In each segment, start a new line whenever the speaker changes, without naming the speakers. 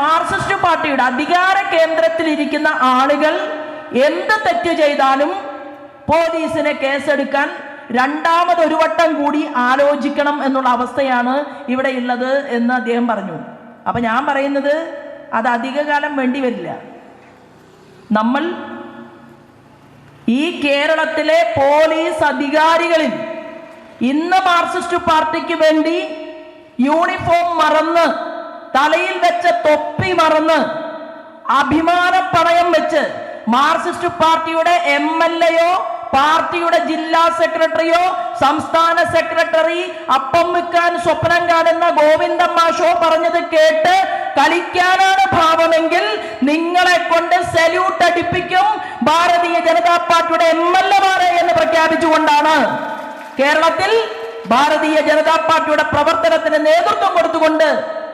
Marxist പാർട്ടിയുടെ അധികാര കേന്ദ്രത്തിലിരിക്കുന്ന ആളുകൾ എന്ത് തെറ്റ് ചെയ്താലും പോലീസിനെ കേസെടുക്കാൻ രണ്ടാമത് ഒരു വട്ടം കൂടി ആലോചിക്കണം എന്നുള്ള അവസ്ഥയാണ് ഇവിടെ ഉള്ളത് എന്ന് അദ്ദേഹം പറഞ്ഞു. അപ്പൊ ഞാൻ പറയുന്നത് അത് അധികകാലം വേണ്ടി വരില്ല. നമ്മൾ ഈ കേരളത്തിലെ പോലീസ് അധികാരികളിൽ ഇന്ന് മാർക്സിസ്റ്റ് പാർട്ടിക്ക് വേണ്ടി യൂണിഫോം മറന്ന് തലയിൽ വെച്ച തൊപ്പി മറന്ന് അഭിമാന പണയം വെച്ച് മാർക്സിസ്റ്റ് പാർട്ടിയുടെ എം എൽ എയോ പാർട്ടിയുടെ ജില്ലാ സെക്രട്ടറിയോ സംസ്ഥാന സെക്രട്ടറി അപ്പം വിൽക്കാൻ സ്വപ്നം കാണുന്ന ഗോവിന്ദൻ മാഷോ പറഞ്ഞത് കേട്ട് കളിക്കാനാണ് ഭാവമെങ്കിൽ നിങ്ങളെ കൊണ്ട് സല്യൂട്ട് അടിപ്പിക്കും ഭാരതീയ ജനതാ പാർട്ടിയുടെ എം എൽ എമാരെ എന്ന് പ്രഖ്യാപിച്ചുകൊണ്ടാണ്. കേരളത്തിൽ ഭാരതീയ ജനതാ പാർട്ടിയുടെ പ്രവർത്തനത്തിന് നേതൃത്വം കൊടുത്തുകൊണ്ട്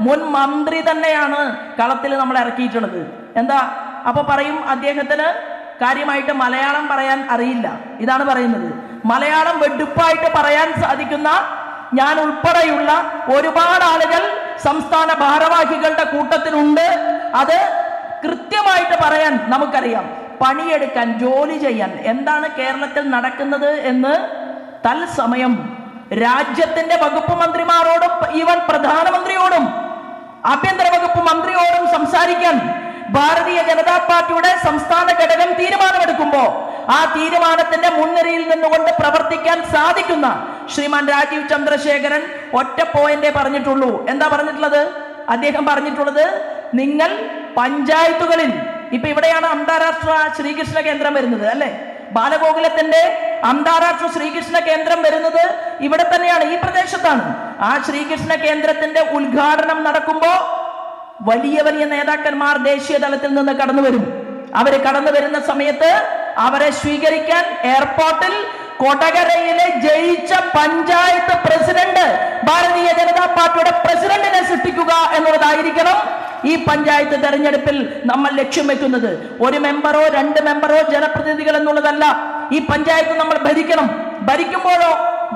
മുൻ മന്ത്രി തന്നെയാണ് കളത്തിൽ നമ്മൾ ഇറക്കിയിട്ടുള്ളത്. എന്താ? അപ്പൊ പറയും അദ്ദേഹത്തിന് കാര്യമായിട്ട് മലയാളം പറയാൻ അറിയില്ല. ഇതാണ് പറയുന്നത്. മലയാളം വെടുപ്പായിട്ട് പറയാൻ സാധിക്കുന്ന ഞാൻ ഉൾപ്പെടെയുള്ള ഒരുപാട് ആളുകൾ സംസ്ഥാന ഭാരവാഹികളുടെ കൂട്ടത്തിലുണ്ട്. അത് കൃത്യമായിട്ട് പറയാൻ നമുക്കറിയാം. പണിയെടുക്കാൻ ജോലി ചെയ്യാൻ. എന്താണ് കേരളത്തിൽ നടക്കുന്നത് എന്ന് തൽസമയം രാജ്യത്തിന്റെ വകുപ്പ് മന്ത്രിമാരോടും ഈവൻ പ്രധാനമന്ത്രിയോടും ആഭ്യന്തര വകുപ്പ് മന്ത്രിയോടും സംസാരിക്കാൻ ഭാരതീയ ജനതാ പാർട്ടിയുടെ സംസ്ഥാന ഘടകം തീരുമാനമെടുക്കുമ്പോ ആ തീരുമാനത്തിന്റെ മുൻനിരയിൽ നിന്നുകൊണ്ട് പ്രവർത്തിക്കാൻ സാധിക്കുന്ന ശ്രീമാൻ രാജീവ് ചന്ദ്രശേഖരൻ ഒറ്റ പോയിന്റേ പറഞ്ഞിട്ടുള്ളൂ. എന്താ പറഞ്ഞിട്ടുള്ളത്? അദ്ദേഹം പറഞ്ഞിട്ടുള്ളത് നിങ്ങൾ പഞ്ചായത്തുകളിൽ ഇപ്പൊ ഇവിടെയാണ് അന്താരാഷ്ട്ര ശ്രീകൃഷ്ണ കേന്ദ്രം വരുന്നത് അല്ലെ? ബാലഗോകുലത്തിന്റെ അന്താരാഷ്ട്ര ശ്രീകൃഷ്ണ കേന്ദ്രം വരുന്നത് ഇവിടെ തന്നെയാണ് ഈ പ്രദേശത്താണ്. ആ ശ്രീകൃഷ്ണ കേന്ദ്രത്തിന്റെ ഉദ്ഘാടനം നടക്കുമ്പോ വലിയ വലിയ നേതാക്കന്മാർ ദേശീയ തലത്തിൽ നിന്ന് കടന്നു വരും. അവർ കടന്നു വരുന്ന സമയത്ത് അവരെ സ്വീകരിക്കാൻ എയർപോർട്ടിൽ കൊടകരയിലെ ജയിച്ച പഞ്ചായത്ത് പ്രസിഡന്റ് ഭാരതീയ ജനതാ പാർട്ടിയുടെ പ്രസിഡന്റിനെ സൃഷ്ടിക്കുക എന്നുള്ളതായിരിക്കണം ഈ പഞ്ചായത്ത് തെരഞ്ഞെടുപ്പിൽ നമ്മൾ ലക്ഷ്യം വെക്കുന്നത്. ഒരു മെമ്പറോ രണ്ട് മെമ്പറോ ജനപ്രതിനിധികൾ എന്നുള്ളതല്ല. ഈ പഞ്ചായത്ത് നമ്മൾ ഭരിക്കണം. ഭരിക്കുമ്പോഴോ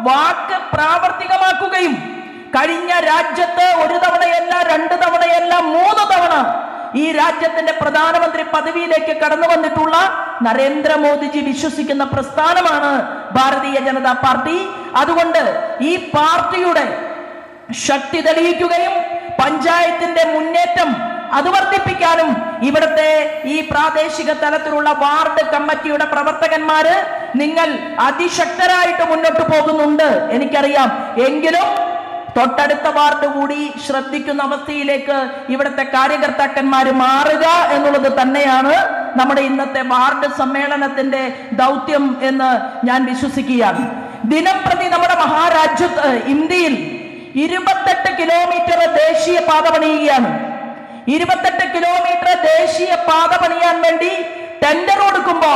വാക്ക് പ്രാവർത്തികമാക്കുകയും കഴിഞ്ഞ രാജ്യത്ത് ഒരു തവണയല്ല രണ്ട് തവണയല്ല മൂന്ന് തവണ ഈ രാജ്യത്തിന്റെ പ്രധാനമന്ത്രി പദവിയിലേക്ക് കടന്നു വന്നിട്ടുള്ള നരേന്ദ്രമോദിജി വിശ്വസിക്കുന്ന പ്രസ്ഥാനമാണ് ഭാരതീയ ജനതാ പാർട്ടി. അതുകൊണ്ട് ഈ പാർട്ടിയുടെ ശക്തി തെളിയിക്കുകയും പഞ്ചായത്തിന്റെ മുന്നേറ്റം അത് വർദ്ധിപ്പിക്കാനും ഇവിടുത്തെ ഈ പ്രാദേശിക തലത്തിലുള്ള വാർഡ് കമ്മിറ്റിയുടെ പ്രവർത്തകന്മാര് നിങ്ങൾ അതിശക്തരായിട്ട് മുന്നോട്ട് പോകുന്നുണ്ട്. എനിക്കറിയാം. എങ്കിലും തൊട്ടടുത്ത വാർഡ് കൂടി ശ്രദ്ധിക്കുന്ന അവസ്ഥയിലേക്ക് ഇവിടുത്തെ കാര്യകർത്താക്കന്മാർ മാറുക എന്നുള്ളത് തന്നെയാണ് നമ്മുടെ ഇന്നത്തെ വാർഡ് സമ്മേളനത്തിന്റെ ദൗത്യം എന്ന് ഞാൻ വിശ്വസിക്കുകയാണ്. ദിനം പ്രതി നമ്മുടെ മഹാരാജ്യത്ത് ഇന്ത്യയിൽ ഇരുപത്തെട്ട് കിലോമീറ്റർ ദേശീയ പാത പണിയുകയാണ്. ഇരുപത്തെട്ട് കിലോമീറ്റർ ദേശീയ പാത പണിയാൻ വേണ്ടി ടെൻഡർ കൊടുക്കുമ്പോ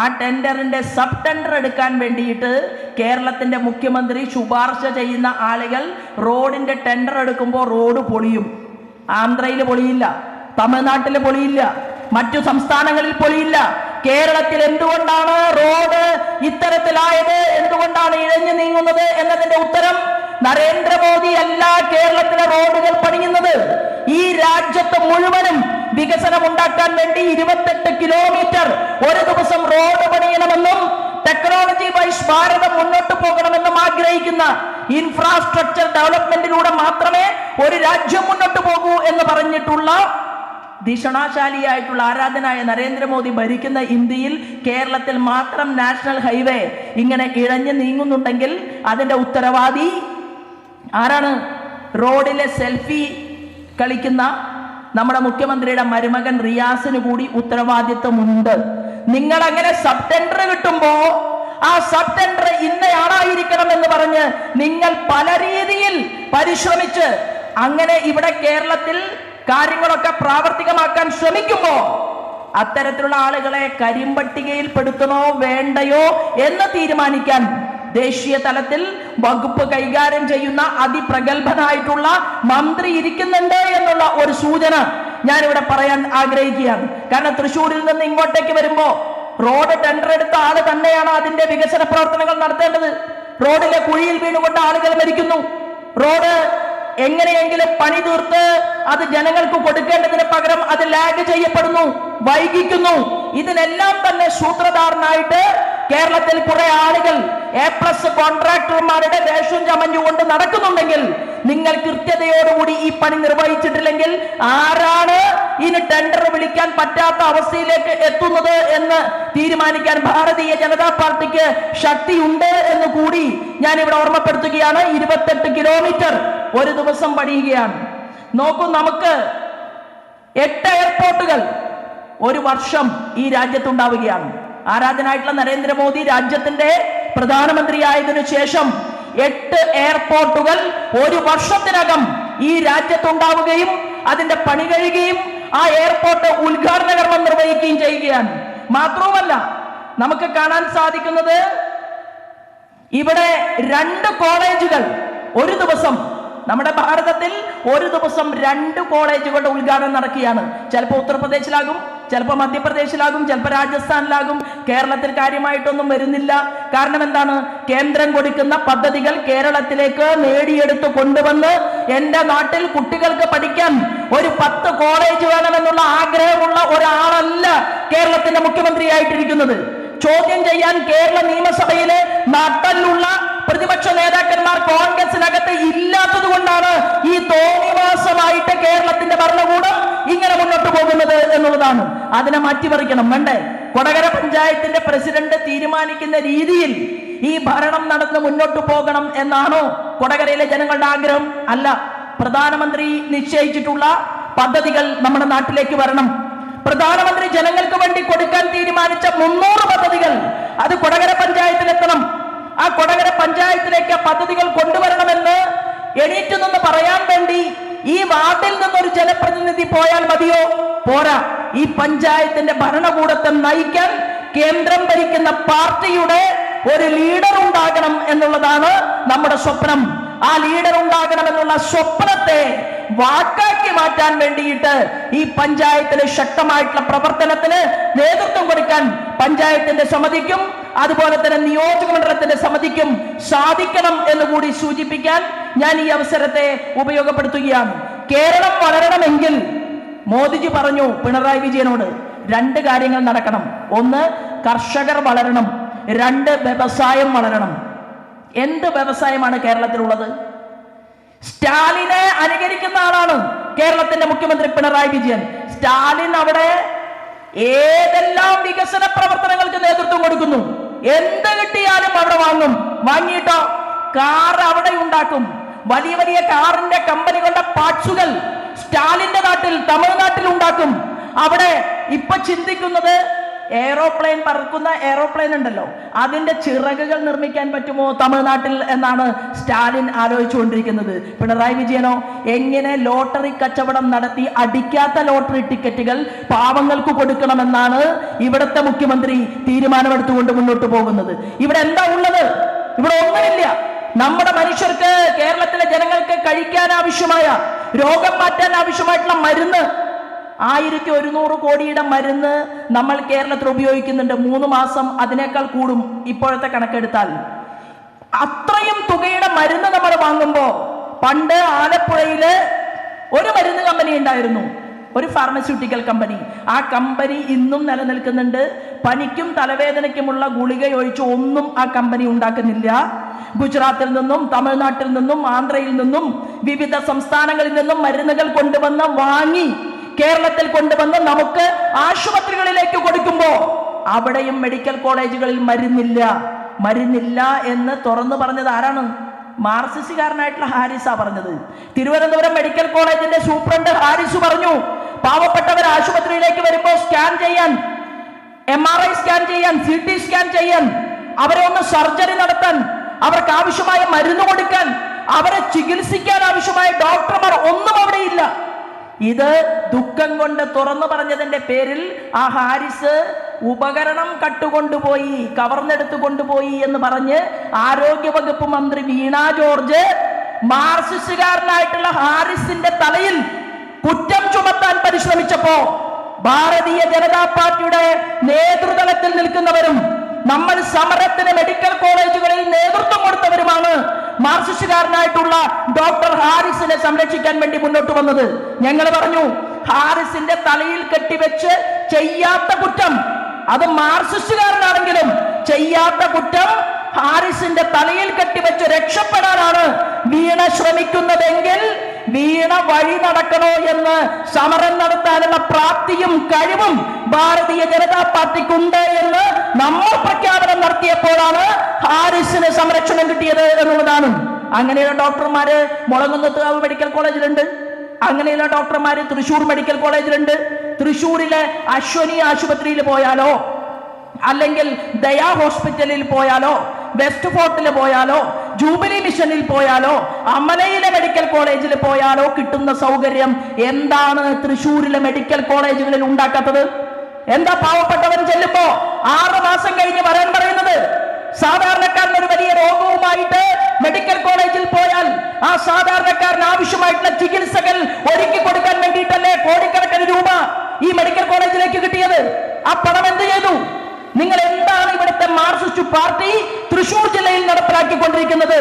ആ ടെൻഡറിന്റെ സബ് ടെൻഡർ എടുക്കാൻ വേണ്ടിയിട്ട് കേരളത്തിന്റെ മുഖ്യമന്ത്രി ശുപാർശ ചെയ്യുന്ന ആളുകൾ റോഡിന്റെ ടെൻഡർ എടുക്കുമ്പോൾ റോഡ് പൊളിയും. ആന്ധ്രയിൽ പൊളിയില്ല തമിഴ്നാട്ടിൽ പൊളിയില്ല മറ്റു സംസ്ഥാനങ്ങളിൽ പൊളിയില്ല. കേരളത്തിൽ എന്തുകൊണ്ടാണ് റോഡ് ഇത്തരത്തിലായത്? എന്തുകൊണ്ടാണ് ഇഴഞ്ഞു നീങ്ങുന്നത് എന്നതിന്റെ ഉത്തരം നരേന്ദ്രമോദി അല്ല കേരളത്തിലെ റോഡുകൾ പണിയുന്നത്. ഈ രാജ്യത്ത് മുഴുവനും വികസനം ഉണ്ടാക്കാൻ വേണ്ടി ഇരുപത്തെട്ട് കിലോമീറ്റർ ഒരു ദിവസം റോഡ് പണിയണമെന്നും ടെക്നോളജി വൈസ് ഭാരതം മുന്നോട്ട് പോകണമെന്നും ആഗ്രഹിക്കുന്ന ഇൻഫ്രാസ്ട്രക്ചർ ഡെവലപ്മെന്റിലൂടെ മാത്രമേ ഒരു രാജ്യം മുന്നോട്ട് പോകൂ എന്ന് പറഞ്ഞിട്ടുള്ള ധിഷണാശാലിയായിട്ടുള്ള ആരാധനായ നരേന്ദ്രമോദി ഭരിക്കുന്ന ഇന്ത്യയിൽ കേരളത്തിൽ മാത്രം നാഷണൽ ഹൈവേ ഇങ്ങനെ ഇഴഞ്ഞു നീങ്ങുന്നുണ്ടെങ്കിൽ അതിന്റെ ഉത്തരവാദി ആരാണ്? റോഡിലെ സെൽഫി കളിക്കുന്ന നമ്മുടെ മുഖ്യമന്ത്രിയുടെ മരുമകൻ റിയാസിന് കൂടി ഉത്തരവാദിത്വമുണ്ട്. നിങ്ങൾ അങ്ങനെ സബ് ടെൻഡർ കിട്ടുമ്പോ ആ സബ് ടെൻഡർ ഇന്നയാളായിരിക്കണം എന്ന് പറഞ്ഞ് നിങ്ങൾ പല രീതിയിൽ പരിശ്രമിച്ച് അങ്ങനെ ഇവിടെ കേരളത്തിൽ കാര്യങ്ങളൊക്കെ പ്രാവർത്തികമാക്കാൻ ശ്രമിക്കുമ്പോ അത്തരത്തിലുള്ള ആളുകളെ കരിമ്പട്ടികയിൽ പെടുത്തണോ വേണ്ടയോ എന്ന് തീരുമാനിക്കാൻ ദേശീയ തലത്തിൽ വകുപ്പ് കൈകാര്യം ചെയ്യുന്ന അതിപ്രഗത്ഭനായിട്ടുള്ള മന്ത്രി ഇരിക്കുന്നുണ്ട് എന്നുള്ള ഒരു സൂചന ഞാനിവിടെ പറയാൻ ആഗ്രഹിക്കുകയാണ്. കാരണം തൃശ്ശൂരിൽ നിന്ന് ഇങ്ങോട്ടേക്ക് വരുമ്പോ റോഡ് ടെൻഡർ എടുത്ത ആൾ തന്നെയാണ് അതിന്റെ വികസന പ്രവർത്തനങ്ങൾ നടത്തേണ്ടത്. റോഡിലെ കുഴിയിൽ വീണുകൊണ്ട് ആളുകൾ മരിക്കുന്നു. റോഡ് എങ്ങനെയെങ്കിലും പണി തീർത്ത് അത് ജനങ്ങൾക്ക് കൊടുക്കേണ്ടതിന് പകരം അത് ലാഗ് ചെയ്യപ്പെടുന്നു വൈകിക്കുന്നു. ഇതിനെല്ലാം തന്നെ സൂത്രധാരനായിട്ട് കേരളത്തിൽ കുറെ ആളുകൾ എ പ്ലസ് കോൺട്രാക്ടർമാരുടെ വേഷം ചമഞ്ഞുകൊണ്ട് നടക്കുന്നുണ്ടെങ്കിൽ നിങ്ങൾ കൃത്യതയോടുകൂടി ഈ പണി നിർവഹിച്ചിട്ടില്ലെങ്കിൽ ആരാണ് ഇനി ടെൻഡർ വിളിക്കാൻ പറ്റാത്ത അവസ്ഥയിലേക്ക് എത്തുന്നത് എന്ന് തീരുമാനിക്കാൻ ഭാരതീയ ജനതാ പാർട്ടിക്ക് ശക്തിയുണ്ട് എന്ന് കൂടി ഞാൻ ഇവിടെ ഓർമ്മപ്പെടുത്തുകയാണ്. ഇരുപത്തെട്ട് കിലോമീറ്റർ ഒരു ദിവസം പണിയുകയാണ്. നോക്കൂ നമുക്ക് എട്ട് എയർപോർട്ടുകൾ ഒരു വർഷം ഈ രാജ്യത്തുണ്ടാവുകയാണ്. ആരാധനായിട്ടുള്ള നരേന്ദ്രമോദി രാജ്യത്തിന്റെ പ്രധാനമന്ത്രിയായതിനു ശേഷം എട്ട് എയർപോർട്ടുകൾ ഒരു വർഷത്തിനകം ഈ രാജ്യത്തുണ്ടാവുകയും അതിന്റെ പണി കഴിയുകയും ആ എയർപോർട്ട് ഉദ്ഘാടന കർമ്മം നിർവഹിക്കുകയും ചെയ്യുകയാണ്. മാത്രവുമല്ല നമുക്ക് കാണാൻ സാധിക്കുന്നത് ഇവിടെ രണ്ട് കോളേജുകൾ ഒരു ദിവസം നമ്മുടെ ഭാരതത്തിൽ ഒരു ദിവസം രണ്ട് കോളേജുകളുടെ ഉദ്ഘാടനം നടക്കുകയാണ്. ചിലപ്പോൾ ഉത്തർപ്രദേശിലാകും ചിലപ്പോൾ മധ്യപ്രദേശിലാകും ചിലപ്പോൾ രാജസ്ഥാനിലാകും. കേരളത്തിൽ കാര്യമായിട്ടൊന്നും വരുന്നില്ല. കാരണം എന്താണ്? കേന്ദ്രം കൊടുക്കുന്ന പദ്ധതികൾ കേരളത്തിലേക്ക് നേടിയെടുത്ത് കൊണ്ടുവന്ന് എന്റെ നാട്ടിൽ കുട്ടികൾക്ക് പഠിക്കാൻ ഒരു പത്ത് കോളേജ് വേണമെന്നുള്ള ആഗ്രഹമുള്ള ഒരാളല്ല കേരളത്തിന്റെ മുഖ്യമന്ത്രിയായിട്ടിരിക്കുന്നത്. ചോദ്യം ചെയ്യാൻ കേരള നിയമസഭയിലെ നാട്ടിലുള്ള പ്രതിപക്ഷ നേതാക്കന്മാർ കോൺഗ്രസിനകത്ത് ഇല്ലാത്തത് കൊണ്ടാണ് ഈ തോന്നിവാസമായിട്ട് കേരളത്തിന്റെ ഭരണകൂടം ഇങ്ങനെ മുന്നോട്ട് പോകുന്നത് എന്നുള്ളതാണ്. അതിനെ മാറ്റിമറിക്കണം. വേണ്ടേ? കൊടകര പഞ്ചായത്തിന്റെ പ്രസിഡന്റ് തീരുമാനിക്കുന്ന രീതിയിൽ ഈ ഭരണം നടന്ന് മുന്നോട്ട് പോകണം എന്നാണോ കൊടകരയിലെ ജനങ്ങളുടെ ആഗ്രഹം? അല്ല. പ്രധാനമന്ത്രി നിശ്ചയിച്ചിട്ടുള്ള പദ്ധതികൾ നമ്മുടെ നാട്ടിലേക്ക് വരണം. പ്രധാനമന്ത്രി ജനങ്ങൾക്ക് വേണ്ടി കൊടുക്കാൻ തീരുമാനിച്ച മുന്നൂറ് പദ്ധതികൾ അത് കൊടകര പഞ്ചായത്തിലെത്തണം ആ കൊടകര പഞ്ചായത്തിലേക്ക് പദ്ധതികൾ കൊണ്ടുവരണമെന്ന് എണീറ്റ് നിന്ന് പറയാൻ വേണ്ടി ഈ വാർഡിൽ ഒരു ജനപ്രതിനിധി പോയാൽ മതിയോ? പോരാ. ഈ പഞ്ചായത്തിന്റെ ഭരണകൂടത്തെ നയിക്കാൻ കേന്ദ്രം ഭരിക്കുന്ന പാർട്ടിയുടെ ഒരു ലീഡർ ഉണ്ടാകണം എന്നുള്ളതാണ് നമ്മുടെ സ്വപ്നം. ആ ലീഡർ ഉണ്ടാകണം എന്നുള്ള സ്വപ്നത്തെ വാക്കാക്കി മാറ്റാൻ വേണ്ടിയിട്ട് ഈ പഞ്ചായത്തിലെ ശക്തമായിട്ടുള്ള പ്രവർത്തനത്തിന് നേതൃത്വം കൊടുക്കാൻ പഞ്ചായത്തിന്റെ സമിതിക്കും അതുപോലെ തന്നെ നിയോജക മണ്ഡലത്തിന്റെ സമിതിക്കും സാധിക്കണം എന്ന് കൂടി സൂചിപ്പിക്കാൻ ഞാൻ ഈ അവസരത്തെ ഉപയോഗപ്പെടുത്തുകയാണ്. കേരളം വളരണമെങ്കിൽ മോദിജി പറഞ്ഞു പിണറായി വിജയനോട് രണ്ട് കാര്യങ്ങൾ നടക്കണം. ഒന്ന് കർഷകർ വളരണം. രണ്ട് വ്യവസായം വളരണം. എന്ത് വ്യവസായമാണ് കേരളത്തിലുള്ളത്? സ്റ്റാലിനെ അനുകരിക്കുന്ന ആളാണ് കേരളത്തിന്റെ മുഖ്യമന്ത്രി പിണറായി വിജയൻ. സ്റ്റാലിൻ അവിടെ ഏതെല്ലാം വികസന പ്രവർത്തനങ്ങൾക്ക് നേതൃത്വം കൊടുക്കുന്നു? എന്ത് കിട്ടിയാലും അവിടെ വാങ്ങും. വാങ്ങിയിട്ടോ? കാർ അവിടെ ഉണ്ടാക്കും. വലിയ വലിയ കാറിന്റെ കമ്പനികളുടെ പാർട്സുകൾ സ്റ്റാലിന്റെ നാട്ടിൽ തമിഴ്നാട്ടിൽ ഉണ്ടാക്കും. അവിടെ ഇപ്പൊ ചിന്തിക്കുന്നത് എയറോപ്ലെയിൻ പറക്കുന്ന എയ്റോപ്ലെയിൻ ഉണ്ടല്ലോ. അതിന്റെ ചിറകുകൾ നിർമ്മിക്കാൻ പറ്റുമോ തമിഴ്നാട്ടിൽ എന്നാണ് സ്റ്റാലിൻ ആലോചിച്ചുകൊണ്ടിരിക്കുന്നത്. പിണറായി വിജയനോ എങ്ങനെ ലോട്ടറി കച്ചവടം നടത്തി അടിക്കാത്ത ലോട്ടറി ടിക്കറ്റുകൾ പാവങ്ങൾക്ക് കൊടുക്കണമെന്നാണ് ഇവിടുത്തെ മുഖ്യമന്ത്രി തീരുമാനമെടുത്തുകൊണ്ട് മുന്നോട്ട് പോകുന്നത്. ഇവിടെ എന്താ ഉള്ളത്? ഇവിടെ ഒന്നുമില്ല. നമ്മുടെ മനുഷ്യർക്ക് കേരളത്തിലെ ജനങ്ങൾക്ക് കഴിക്കാൻ ആവശ്യമായ രോഗം മാറ്റാൻ ആവശ്യമായിട്ടുള്ള മരുന്ന് ആയിരത്തി ഒരുന്നൂറ് കോടിയുടെ മരുന്ന് നമ്മൾ കേരളത്തിൽ ഉപയോഗിക്കുന്നുണ്ട്. മൂന്ന് മാസം അതിനേക്കാൾ കൂടും ഇപ്പോഴത്തെ കണക്കെടുത്താൽ. അത്രയും തുകയുടെ മരുന്ന് നമ്മൾ വാങ്ങുമ്പോൾ പണ്ട് ആലപ്പുഴയിൽ ഒരു മരുന്ന് കമ്പനി ഉണ്ടായിരുന്നു. ഒരു ഫാർമസ്യൂട്ടിക്കൽ കമ്പനി ആ കമ്പനി ഇന്നും നിലനിൽക്കുന്നുണ്ട്. പനിക്കും തലവേദനയ്ക്കുമുള്ള ഗുളിക ഒഴിച്ച് ഒന്നും ആ കമ്പനി ഉണ്ടാക്കുന്നില്ല. ഗുജറാത്തിൽ നിന്നും തമിഴ്നാട്ടിൽ നിന്നും ആന്ധ്രയിൽ നിന്നും വിവിധ സംസ്ഥാനങ്ങളിൽ നിന്നും മരുന്നുകൾ കൊണ്ടുവന്ന് വാങ്ങി കേരളത്തിൽ കൊണ്ടുവന്ന് നമുക്ക് ആശുപത്രികളിലേക്ക് കൊടുക്കുമ്പോൾ അവിടെയും മെഡിക്കൽ കോളേജുകളിൽ മരുന്നില്ല. മരുന്നില്ല എന്ന് തുറന്നു പറഞ്ഞത് ആരാണ്? മാർസിസുകാരനായിട്ടുള്ള ഹാരിസാ പറഞ്ഞത്. തിരുവനന്തപുരം മെഡിക്കൽ കോളേജിന്റെ സൂപ്രണ്ട് ഹാരിസ് പറഞ്ഞു പാവപ്പെട്ടവർ ആശുപത്രിയിലേക്ക് വരുമ്പോൾ സ്കാൻ ചെയ്യാൻ എം ആർ ഐ സ്കാൻ ചെയ്യാൻ സി ടി സ്കാൻ ചെയ്യാൻ അവരെ ഒന്ന് സർജറി നടത്താൻ അവർക്ക് ആവശ്യമായ മരുന്ന് കൊടുക്കാൻ അവരെ ചികിത്സിക്കാൻ ആവശ്യമായ ഡോക്ടർമാർ ഒന്നും അവിടെയില്ല. ഇത് ദുഃഖം കൊണ്ട് തുറന്നു പറഞ്ഞതിന്റെ പേരിൽ ആ ഹാരിസ് ഉപകരണം കട്ടുകൊണ്ടുപോയി കവർന്നെടുത്തു കൊണ്ടുപോയി എന്ന് പറഞ്ഞ് ആരോഗ്യവകുപ്പ് മന്ത്രി വീണ ജോർജ് മാർസിസ്റ്റുകാരനായിട്ടുള്ള ഹാരിസിന്റെ തലയിൽ കുറ്റം ചുമത്താൻ പരിശ്രമിച്ചപ്പോ ഭാരതീയ ജനതാ പാർട്ടിയുടെ നേതൃതലത്തിൽ നിൽക്കുന്നവരും നമ്മൾ സമരത്തിന് മെഡിക്കൽ കോളേജുകളിൽ നേതൃത്വം കൊടുത്തവരുമാണ് മാർസിസ്റ്റുകാരനായിട്ടുള്ള ഡോക്ടർ ഹാരിസിനെ സംരക്ഷിക്കാൻ വേണ്ടി മുന്നോട്ട് വന്നത്. ഞങ്ങൾ പറഞ്ഞു ഹാരിസിന്റെ തലയിൽ കെട്ടിവെച്ച് ചെയ്യാത്ത കുറ്റം അത് മാർസിസ്റ്റുകാരനാണെങ്കിലും ചെയ്യാത്ത കുറ്റം ഹാരിസിന്റെ തലയിൽ കെട്ടിവെച്ച് രക്ഷപ്പെടാനാണ്. വീണ ശ്രമിക്കുന്നതെങ്കിൽ വീണ വഴി നടക്കണോ എന്ന് സമരം നടത്താനുള്ള പ്രാപ്തിയും കഴിവും ഭാരതീയ ജനതാ പാർട്ടിക്കുണ്ട് എന്ന് നമ്മൾ പ്രഖ്യാപനം നടത്തിയപ്പോഴാണ് ഹാരിസിന് സംരക്ഷണം കിട്ടിയത് എന്നുള്ളതാണ്. അങ്ങനെയുള്ള ഡോക്ടർമാര് മുളങ്ങുന്നത്ത് മെഡിക്കൽ കോളേജിലുണ്ട്. അങ്ങനെയുള്ള ഡോക്ടർമാര് തൃശൂർ മെഡിക്കൽ കോളേജിലുണ്ട്. തൃശൂരിലെ അശ്വനി ആശുപത്രിയിൽ പോയാലോ അല്ലെങ്കിൽ ദയാ ഹോസ്പിറ്റലിൽ പോയാലോ വെസ്റ്റ് ഫോർട്ടിൽ പോയാലോ ജൂബിലി മിഷനിൽ പോയാലോ അമലയിലെ മെഡിക്കൽ കോളേജിൽ പോയാലോ കിട്ടുന്ന സൗകര്യം എന്താണ് തൃശൂരിലെ മെഡിക്കൽ കോളേജുകളിൽ ഉണ്ടാക്കാത്തത്? എന്താ പാവപ്പെട്ടവൻ ചെല്ലുമ്പോ ആറ് മാസം കഴിഞ്ഞ് വരാൻ പറയുന്നത് സാധാരണക്കാരൻ ഒരു വലിയ രോഗവുമായിട്ട് മെഡിക്കൽ കോളേജിൽ പോയാൽ ആ സാധാരണക്കാരന് ആവശ്യമായിട്ടുള്ള ചികിത്സകൾ ഒരുക്കി കൊടുക്കാൻ വേണ്ടിയിട്ടല്ലേ കോടിക്കണക്കിന് രൂപ ഈ മെഡിക്കൽ കോളേജിലേക്ക് കിട്ടിയത്? ആ പണം എന്ത് ചെയ്തു? നിങ്ങൾ എന്താണ് ഇവിടുത്തെ മാർക്സിസ്റ്റ് പാർട്ടി തൃശൂർ ജില്ലയിൽ നടപ്പിലാക്കിക്കൊണ്ടിരിക്കുന്നത്?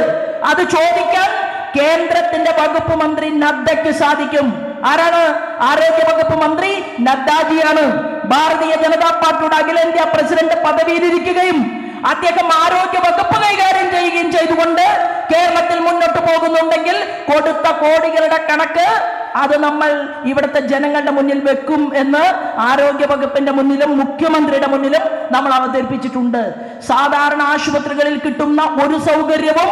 അത് ചോദിക്കാൻ കേന്ദ്രത്തിന്റെ വകുപ്പ് മന്ത്രി നദ്ദയ്ക്ക് സാധിക്കും. ആരാണ്? ആരോഗ്യ വകുപ്പ് മന്ത്രി നദ്ദാജിയാണ്. ഭാരതീയ ജനതാ പാർട്ടിയുടെ അഖിലേന്ത്യാ പ്രസിഡന്റ് പദവിയിലിരിക്കുകയും അദ്ദേഹം ആരോഗ്യ വകുപ്പ് കൈകാര്യം ചെയ്യുകയും ചെയ്തുകൊണ്ട് കേരളത്തിൽ മുന്നോട്ട് പോകുന്നുണ്ടെങ്കിൽ കൊടുത്ത കോടികളുടെ കണക്ക് അത് നമ്മൾ ഇവിടുത്തെ ജനങ്ങളുടെ മുന്നിൽ വെക്കും എന്ന് ആരോഗ്യ വകുപ്പിന്റെ മുന്നിലും മുഖ്യമന്ത്രിയുടെ മുന്നിലും നമ്മൾ അവതരിപ്പിച്ചിട്ടുണ്ട്. സാധാരണ ആശുപത്രികളിൽ കിട്ടുന്ന ഒരു സൗകര്യവും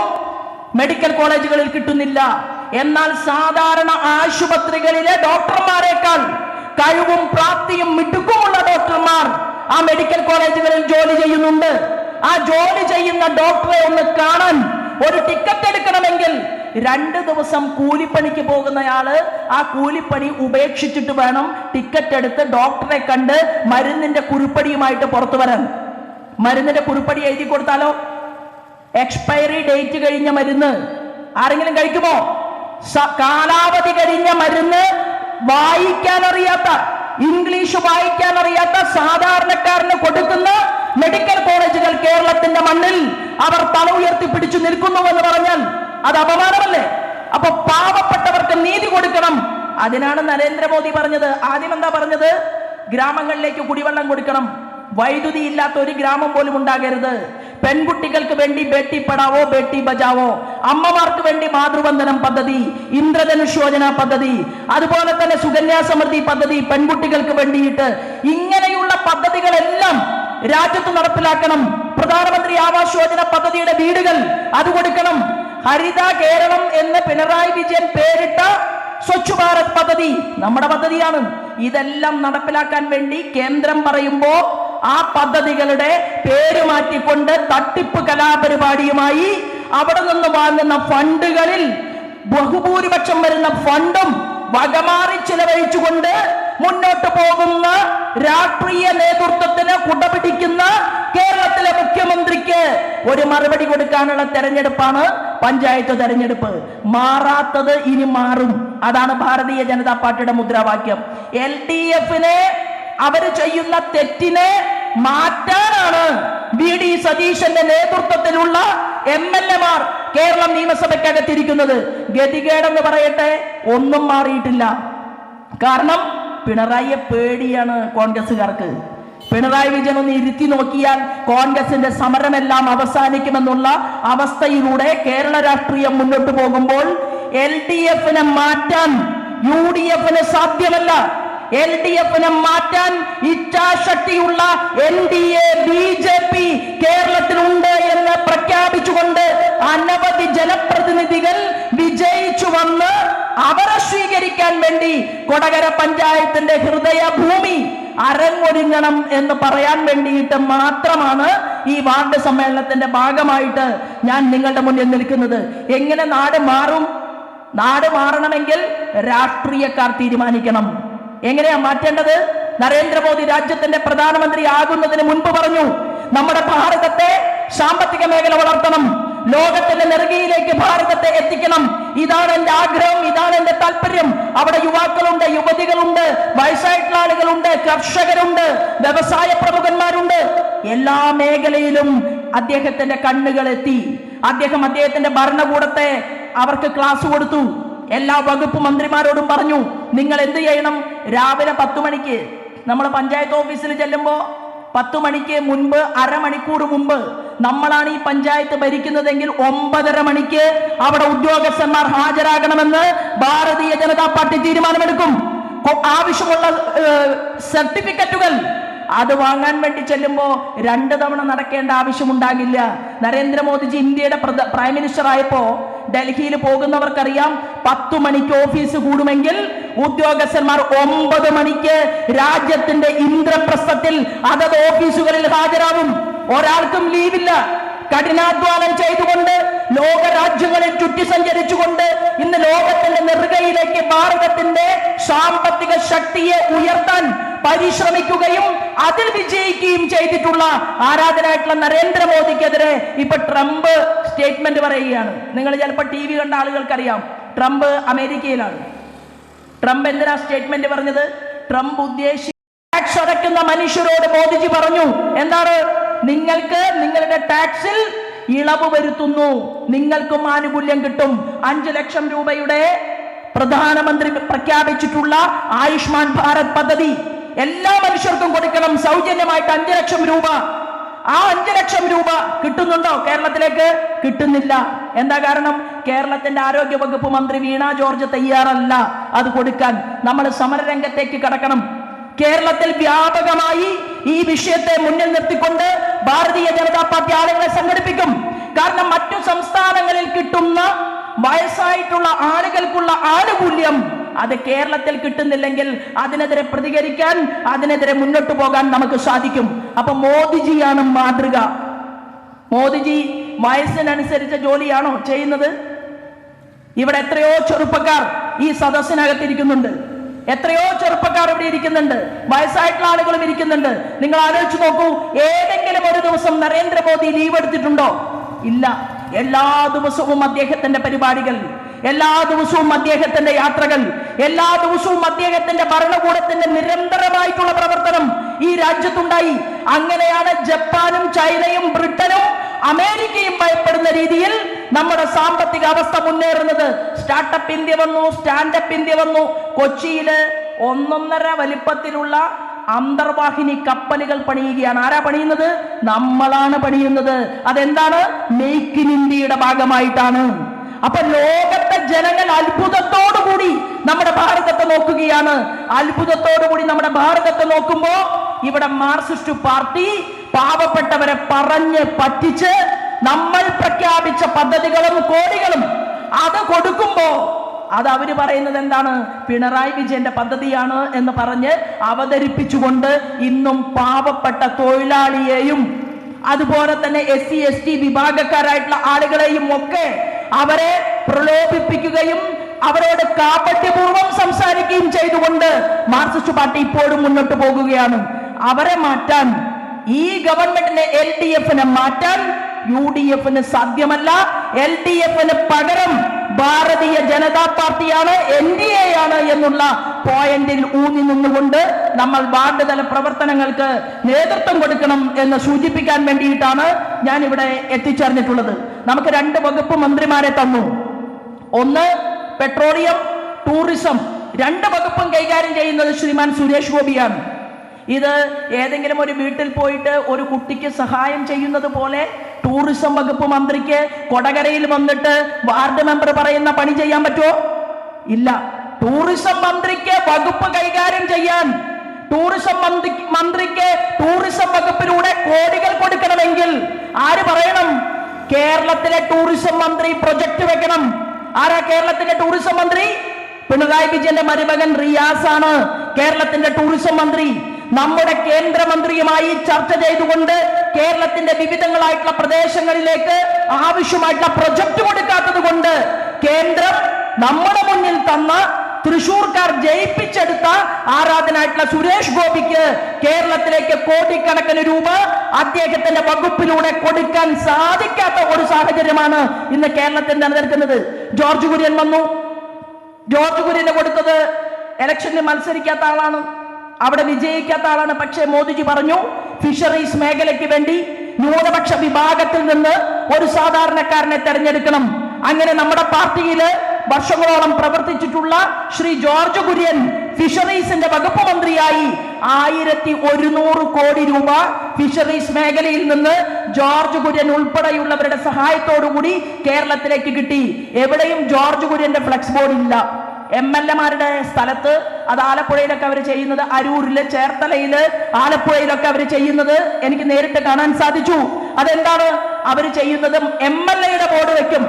മെഡിക്കൽ കോളേജുകളിൽ കിട്ടുന്നില്ല. എന്നാൽ സാധാരണ ആശുപത്രികളിലെ ഡോക്ടർമാരെക്കാൾ കഴിവും പ്രാപ്തിയും മിടുക്കുമുള്ള ഡോക്ടർമാർ ആ മെഡിക്കൽ കോളേജുകളിൽ ജോലി ചെയ്യുന്നുണ്ട്. ആ ജോലി ചെയ്യുന്ന ഡോക്ടറെ ഒന്ന് കാണാൻ ഒരു ടിക്കറ്റ് എടുക്കണമെങ്കിൽ രണ്ട് ദിവസം കൂലിപ്പണിക്ക് പോകുന്നയാൾ ആ കൂലിപ്പണി ഉപേക്ഷിച്ചിട്ട് വേണം ടിക്കറ്റ് എടുത്ത് ഡോക്ടറെ കണ്ട് മരുന്നിന്റെ കുറിപ്പടിയുമായിട്ട് പുറത്തു വരാൻ. മരുന്നിന്റെ കുറിപ്പടി എഴുതി കൊടുത്താലോ? എക്സ്പയറി ഡേറ്റ് കഴിഞ്ഞ മരുന്ന്. ആരെങ്കിലും കഴിക്കുമോ? കാലാവധി കഴിഞ്ഞ മരുന്ന് വായിക്കാൻ അറിയാത്ത ഇംഗ്ലീഷ് വായിക്കാൻ അറിയാത്ത സാധാരണക്കാരന് കൊടുക്കുന്ന മെഡിക്കൽ കോളേജുകൾ കേരളത്തിന്റെ മണ്ണിൽ അവർ തല ഉയർത്തി പിടിച്ചു നിൽക്കുന്നു എന്ന് പറഞ്ഞാൽ അത് അപമാനമല്ലേ? അപ്പൊ പാവപ്പെട്ടവർക്ക് നീതി കൊടുക്കണം. അതിനാണ് നരേന്ദ്രമോദി പറഞ്ഞത്. ആദ്യം എന്താ പറഞ്ഞത്? ഗ്രാമങ്ങളിലേക്ക് കുടിവെള്ളം കൊടുക്കണം. വൈദ്യുതി ഇല്ലാത്ത ഒരു ഗ്രാമം പോലും ഉണ്ടാകരുത്. പെൺകുട്ടികൾക്ക് വേണ്ടി ബേട്ടി പടാവോ ബേട്ടി ബജാവോ അമ്മമാർക്ക് വേണ്ടി മാതൃവന്ദനം പദ്ധതി ഇന്ദ്രധനുഷ് യോജന പദ്ധതി അതുപോലെ തന്നെ സുകന്യാ സമൃദ്ധി പദ്ധതി പെൺകുട്ടികൾക്ക് വേണ്ടിയിട്ട് ഇങ്ങനെയുള്ള പദ്ധതികളെല്ലാം രാജ്യത്ത് നടപ്പിലാക്കണം. പ്രധാനമന്ത്രി ആവാസ് യോജന പദ്ധതിയുടെ വീടുകൾ അത് കൊടുക്കണം. ഹരിത കേരളം എന്ന് പിണറായി വിജയൻ പേരിട്ട സ്വച്ഛ് ഭാരത് പദ്ധതി നമ്മുടെ പദ്ധതിയാണ്. ഇതെല്ലാം നടപ്പിലാക്കാൻ വേണ്ടി കേന്ദ്രം പറയുമ്പോ ആ പദ്ധതികളുടെ പേര് മാറ്റിക്കൊണ്ട് തട്ടിപ്പ് കലാപരിപാടിയുമായി അവിടെ നിന്ന് വാങ്ങുന്ന ഫണ്ടുകളിൽ ബഹുഭൂരിപക്ഷം വരുന്ന ഫണ്ടും വകമാറി ചിലവഴിച്ചുകൊണ്ട് മുന്നോട്ട് പോകുന്ന രാഷ്ട്രീയ നേതൃത്വത്തിന് കുടപിടിക്കുന്ന കേരളത്തിലെ മുഖ്യമന്ത്രിക്ക് ഒരു മറുപടി കൊടുക്കാനുള്ള തെരഞ്ഞെടുപ്പാണ് പഞ്ചായത്ത് തെരഞ്ഞെടുപ്പ്. മാറാത്തത് ഇനി മാറും. അതാണ് ഭാരതീയ ജനതാ പാർട്ടിയുടെ മുദ്രാവാക്യം. എൽ ഡി എഫിനെ അവർ ചെയ്യുന്ന തെറ്റിനെ മാറ്റാനാണ് ബി ഡി സതീശന്റെ നേതൃത്വത്തിലുള്ള എം എൽ എമാർ കേരളം നിയമസഭയ്ക്കകത്തിരിക്കുന്നത്. ഗതികേടെന്ന് പറയട്ടെ ഒന്നും മാറിയിട്ടില്ല. കാരണം പിണറായിയെ പേടിയാണ് കോൺഗ്രസുകാർക്ക് പിണറായി വിജയൻ ഒന്ന് ഇരുത്തി നോക്കിയാൽ കോൺഗ്രസിന്റെ സമരമെല്ലാം അവസാനിക്കുമെന്നുള്ള അവസ്ഥയിലൂടെ കേരള രാഷ്ട്രീയം മുന്നോട്ട് പോകുമ്പോൾ എൽ ഡി എഫിനെ മാറ്റാൻ യു ഡി എഫിന് സാധ്യമല്ല. എൽ ഡി എഫിനെ മാറ്റാൻ ഇച്ഛാശക്തിയുള്ള N D A B J P കേരളത്തിലുണ്ട് എന്ന് പ്രഖ്യാപിച്ചുകൊണ്ട് അനവധി ജനപ്രതിനിധികൾ വിജയിച്ചു വന്ന് അവരെ സ്വീകരിക്കാൻ വേണ്ടി കൊടകര പഞ്ചായത്തിന്റെ ഹൃദയഭൂമി അരങ്ങൊരുങ്ങണം എന്ന് പറയാൻ വേണ്ടിയിട്ട് മാത്രമാണ് ഈ വാർഡ് സമ്മേളനത്തിന്റെ ഭാഗമായിട്ട് ഞാൻ നിങ്ങളുടെ മുന്നിൽ നിൽക്കുന്നത്. എങ്ങനെ നാട് മാറും? നാട് മാറണമെങ്കിൽ രാഷ്ട്രീയക്കാർ തീരുമാനിക്കണം. എങ്ങനെയാ മാറ്റേണ്ടത്? നരേന്ദ്രമോദി രാജ്യത്തിന്റെ പ്രധാനമന്ത്രി ആകുന്നതിന് മുൻപ് പറഞ്ഞു നമ്മുടെ ഭാരതത്തെ സാമ്പത്തിക മേഖല വളർത്തണം ലോകത്തിന്റെ നെറുകയിലേക്ക് ഭാരതത്തെ എത്തിക്കണം. ഇതാണ് എന്റെ ആഗ്രഹം ഇതാണ് എന്റെ താല്പര്യം. അവിടെ യുവാക്കളുണ്ട് യുവതികളുണ്ട് വയസ്സായിട്ടുള്ള ആളുകളുണ്ട് കർഷകരുണ്ട് വ്യവസായ പ്രമുഖന്മാരുണ്ട്. എല്ലാ മേഖലയിലും അദ്ദേഹത്തിന്റെ കണ്ണുകൾ എത്തി അദ്ദേഹം അദ്ദേഹത്തിന്റെ ഭരണകൂടത്തെ അവർക്ക് ക്ലാസ് കൊടുത്തു. എല്ലാ വകുപ്പ് മന്ത്രിമാരോടും പറഞ്ഞു നിങ്ങൾ എന്ത് ചെയ്യണം? രാവിലെ പത്ത് മണിക്ക് നമ്മൾ പഞ്ചായത്ത് ഓഫീസിൽ ചെല്ലുമ്പോൾ പത്ത് മണിക്ക് മുൻപ് അരമണിക്കൂർ മുമ്പ് നമ്മളാണ് ഈ പഞ്ചായത്ത് ഭരിക്കുന്നതെങ്കിൽ ഒമ്പതര മണിക്ക് അവിടെ ഉദ്യോഗസ്ഥന്മാർ ഹാജരാകണമെന്ന് ഭാരതീയ ജനതാ പാർട്ടി തീരുമാനമെടുക്കും. ആവശ്യമുള്ള സർട്ടിഫിക്കറ്റുകൾ അത് വാങ്ങാൻ വേണ്ടി ചെല്ലുമ്പോൾ രണ്ട് തവണ നടക്കേണ്ട ആവശ്യമുണ്ടാകില്ല. നരേന്ദ്രമോദിജി ഇന്ത്യയുടെ പ്രൈം മിനിസ്റ്റർ ആയപ്പോ ഡൽഹിയിൽ പോകുന്നവർക്കറിയാം പത്തു മണിക്ക് ഓഫീസ് കൂടുമെങ്കിൽ ഉദ്യോഗസ്ഥന്മാർ ഒമ്പത് മണിക്ക് രാജ്യത്തിന്റെ ഇന്ദ്രപ്രസ്ഥത്തിൽ അതത് ഓഫീസുകളിൽ ഹാജരാകും. ഒരാൾക്കും ലീവില്ല. കഠിനാധ്വാനം ചെയ്തുകൊണ്ട് ലോക രാജ്യങ്ങളിൽ ചുറ്റി സഞ്ചരിച്ചുകൊണ്ട് ഇന്ന് ലോകത്തിന്റെ നെറുകയിലേക്ക് ഭാരതത്തിന്റെ സാമ്പത്തിക ശക്തിയെ ഉയർത്താൻ പരിശ്രമിക്കുകയും അതിൽ വിജയിക്കുകയും ചെയ്തിട്ടുള്ള ആരാധനായിട്ടുള്ള നരേന്ദ്രമോദിക്കെതിരെ ഇപ്പൊ ട്രംപ് സ്റ്റേറ്റ്മെന്റ് പറയുകയാണ്. നിങ്ങൾ ചിലപ്പോൾ ടി വി കണ്ട ആളുകൾക്കറിയാം ട്രംപ് അമേരിക്കയിലാണ്. ട്രംപ് എന്തിനാ സ്റ്റേറ്റ്മെന്റ് പറഞ്ഞത്? ട്രംപ് ഉദ്ദേശി ടാക്സ് അടയ്ക്കുന്ന മനുഷ്യരോട് മോദിജി പറഞ്ഞു. എന്താണ്? നിങ്ങൾക്ക് നിങ്ങളുടെ ടാക്സിൽ ഇളവ് വരുത്തുന്നു. നിങ്ങൾക്കും ആനുകൂല്യം കിട്ടും. അഞ്ചു ലക്ഷം രൂപയുടെ പ്രധാനമന്ത്രി പ്രഖ്യാപിച്ചിട്ടുള്ള ആയുഷ്മാൻ ഭാരത് പദ്ധതി എല്ലാ മനുഷ്യർക്കും കൊടുക്കണം. സൗജന്യമായിട്ട് അഞ്ചു ലക്ഷം രൂപ. ആ അഞ്ചു ലക്ഷം രൂപ കിട്ടുന്നുണ്ടോ കേരളത്തിലേക്ക്? കിട്ടുന്നില്ല. എന്താ കാരണം? കേരളത്തിന്റെ ആരോഗ്യ വകുപ്പ് മന്ത്രി വീണ ജോർജ് തയ്യാറല്ല. അത് കൊടുക്കാൻ നമ്മൾ സമരരംഗത്തേക്ക് കടക്കണം. കേരളത്തിൽ വ്യാപകമായി ഈ വിഷയത്തെ മുന്നിൽ നിർത്തിക്കൊണ്ട് ഭാരതീയ ജനതാ പാർട്ടി ആളുകളെ സംഘടിപ്പിക്കും. കാരണം മറ്റു സംസ്ഥാനങ്ങളിൽ കിട്ടുന്ന വയസ്സായിട്ടുള്ള ആളുകൾക്കുള്ള ആനുകൂല്യം അത് കേരളത്തിൽ കിട്ടുന്നില്ലെങ്കിൽ അതിനെതിരെ പ്രതികരിക്കാൻ അതിനെതിരെ മുന്നോട്ട് പോകാൻ നമുക്ക് സാധിക്കും. അപ്പൊ മോദിജിയാണ് മാതൃക. മോദിജി വയസ്സിനനുസരിച്ച ജോലിയാണോ ചെയ്യുന്നത്? ഇവിടെ എത്രയോ ചെറുപ്പക്കാർ ഈ സദസ്സിനകത്തിരിക്കുന്നുണ്ട്. എത്രയോ ചെറുപ്പക്കാർ ഇവിടെ ഇരിക്കുന്നുണ്ട്. വയസ്സായിട്ടുള്ള ആളുകളും ഇരിക്കുന്നുണ്ട്. നിങ്ങൾ ആലോചിച്ചു നോക്കൂ ഏതെങ്കിലും ഒരു ദിവസം നരേന്ദ്രമോദി ലീവ് എടുത്തിട്ടുണ്ടോ? ഇല്ല. എല്ലാ ദിവസവും അദ്ദേഹത്തിന്റെ പരിപാടികൾ എല്ലാ ദിവസവും അദ്ദേഹത്തിന്റെ യാത്രകൾ എല്ലാ ദിവസവും അദ്ദേഹത്തിന്റെ ഭരണകൂടത്തിന്റെ നിരന്തരമായിട്ടുള്ള പ്രവർത്തനം ഈ രാജ്യത്തുണ്ടായി. അങ്ങനെയാണ് ജപ്പാനും ചൈനയും ബ്രിട്ടനും അമേരിക്കയും ഭയപ്പെടുന്ന രീതിയിൽ നമ്മുടെ സാമ്പത്തിക അവസ്ഥ മുന്നേറുന്നത്. സ്റ്റാർട്ടപ്പ് ഇന്ത്യ വന്നു സ്റ്റാൻഡപ്പ് ഇന്ത്യ വന്നു. കൊച്ചിയിൽ ഒന്നൊന്നര വലിപ്പത്തിലുള്ള അന്തർവാഹിനി കപ്പലുകൾ പണിയുകയാണ്. ആരാ പണിയുന്നത്? നമ്മളാണ് പണിയുന്നത്. അതെന്താണ്? മേക്ക് ഇൻ ഇന്ത്യയുടെ ഭാഗമായിട്ടാണ്. അപ്പൊ ലോകത്തെ ജനങ്ങൾ അത്ഭുതത്തോടു കൂടി നമ്മുടെ ഭാരതത്തെ നോക്കുകയാണ്. അത്ഭുതത്തോടു കൂടി നമ്മുടെ ഭാരതത്തെ നോക്കുമ്പോ ഇവിടെ മാർസിസ്റ്റ് പാർട്ടി പാവപ്പെട്ടവരെ പറഞ്ഞ് പറ്റിച്ച് നമ്മൾ പ്രഖ്യാപിച്ച പദ്ധതികളും കോടികളും അത് കൊടുക്കുമ്പോ അത് അവർ പറയുന്നത് എന്താണ്? പിണറായി വിജയന്റെ പദ്ധതിയാണ് എന്ന് പറഞ്ഞ് അവതരിപ്പിച്ചുകൊണ്ട് ഇന്നും പാവപ്പെട്ട തൊഴിലാളിയെയും അതുപോലെ തന്നെ എസ് സി എസ് ടി വിഭാഗക്കാരായിട്ടുള്ള ആളുകളെയും ഒക്കെ അവരെ പ്രലോഭിപ്പിക്കുകയും അവരോട് കാപട്യപൂർവം സംസാരിക്കുകയും ചെയ്തുകൊണ്ട് മാർക്സിസ്റ്റ് പാർട്ടി ഇപ്പോഴും മുന്നോട്ട് പോകുകയാണ്. അവരെ മാറ്റാൻ ഈ ഗവൺമെന്റിനെ എൽ ഡി എഫിനെ മാറ്റാൻ യു ഡി എഫിന് സാധ്യമല്ല. എൽ ഡി എഫിന് പകരം ഭാരതീയ ജനതാ പാർട്ടിയാണ് എൻ ഡി എ ആണ് എന്നുള്ള പോയിന്റിൽ ഊന്നി നിന്നുകൊണ്ട് നമ്മൾ വാർഡ് തല പ്രവർത്തനങ്ങൾക്ക് നേതൃത്വം കൊടുക്കണം എന്ന് സൂചിപ്പിക്കാൻ വേണ്ടിയിട്ടാണ് ഞാൻ ഇവിടെ എത്തിച്ചേർന്നിട്ടുള്ളത്. നമുക്ക് രണ്ട് വകുപ്പ് മന്ത്രിമാരെ തന്നു. ഒന്ന് പെട്രോളിയം ടൂറിസം. രണ്ട് വകുപ്പും കൈകാര്യം ചെയ്യുന്നത് ശ്രീമാൻ സുരേഷ് ഗോപിയാണ്. ഇത് ഏതെങ്കിലും ഒരു വീട്ടിൽ പോയിട്ട് ഒരു കുട്ടിക്ക് സഹായം ചെയ്യുന്നത് പോലെ ടൂറിസം വകുപ്പ് മന്ത്രിക്ക് കൊടകരയിൽ വന്നിട്ട് വാർഡ് മെമ്പർ പറയുന്ന പണി ചെയ്യാൻ പറ്റുമോ? ഇല്ല. ടൂറിസം മന്ത്രിക്ക് വകുപ്പ് കൈകാര്യം ചെയ്യാൻ ടൂറിസം മന്ത്രി മന്ത്രിക്ക് ടൂറിസം വകുപ്പിലൂടെ കോടികൾ കൊടുക്കണമെങ്കിൽ ആര് പറയണം? കേരളത്തിലെ ടൂറിസം മന്ത്രി പ്രൊജക്ട് വെക്കണം. ആരാ കേരളത്തിന്റെ ടൂറിസം മന്ത്രി? പിണറായി വിജയന്റെ മരുമകൻ റിയാസ് ആണ് കേരളത്തിന്റെ ടൂറിസം മന്ത്രി. നമ്മുടെ കേന്ദ്രമന്ത്രിയുമായി ചർച്ച ചെയ്തുകൊണ്ട് കേരളത്തിന്റെ വിവിധങ്ങളായിട്ടുള്ള പ്രദേശങ്ങളിലേക്ക് ആവശ്യമായിട്ടുള്ള പ്രൊജക്ട് കൊടുക്കാത്തത് കൊണ്ട് കേന്ദ്രം നമ്മുടെ മുന്നിൽ തന്ന തൃശൂർക്കാർ ജയിപ്പിച്ചെടുത്ത ആരാധനായിട്ടുള്ള സുരേഷ് ഗോപിക്ക് കേരളത്തിലേക്ക് കോടിക്കണക്കിന് രൂപ അദ്ദേഹത്തിന്റെ വകുപ്പിലൂടെ കൊടുക്കാൻ സാധിക്കാത്ത ഒരു സാഹചര്യമാണ് ഇന്ന് കേരളത്തിൽ നിലനിൽക്കുന്നത്. ജോർജ് കുര്യൻ വന്നു. ജോർജ് കുര്യന് കൊടുത്തത് ഇലക്ഷനിൽ മത്സരിക്കാത്ത ആളാണ്. അവിടെ വിജയിക്കാത്ത ആളാണ്. പക്ഷേ മോദിജി പറഞ്ഞു ഫിഷറീസ് മേഖലയ്ക്ക് വേണ്ടി ന്യൂനപക്ഷ വിഭാഗത്തിൽ നിന്ന് ഒരു സാധാരണക്കാരനെ തെരഞ്ഞെടുക്കണം. അങ്ങനെ നമ്മുടെ പാർട്ടിയിൽ വർഷങ്ങളോളം പ്രവർത്തിച്ചിട്ടുള്ള ശ്രീ ജോർജ് കുര്യൻ ഫിഷറീസിന്റെ വകുപ്പ് മന്ത്രിയായി ആയിരത്തി ഒരുന്നൂറ് കോടി രൂപ ഫിഷറീസ് മേഖലയിൽ നിന്ന് ജോർജ് കുര്യൻ ഉൾപ്പെടെയുള്ളവരുടെ സഹായത്തോടുകൂടി കേരളത്തിലേക്ക് കിട്ടി. എവിടെയും ജോർജ് കുര്യന്റെ ഫ്ലെക്സ് ബോർഡ് ഇല്ല. എം എൽ എമാരുടെ സ്ഥലത്ത് അത് ആലപ്പുഴയിലൊക്കെ അവർ ചെയ്യുന്നത് അരൂരിൽ ചേർത്തലയിൽ ആലപ്പുഴയിലൊക്കെ അവർ ചെയ്യുന്നത് എനിക്ക് നേരിട്ട് കാണാൻ സാധിച്ചു. അതെന്താണ്? അവർ ചെയ്യുന്നത് എം എൽ എയുടെ ബോർഡ് വെക്കും.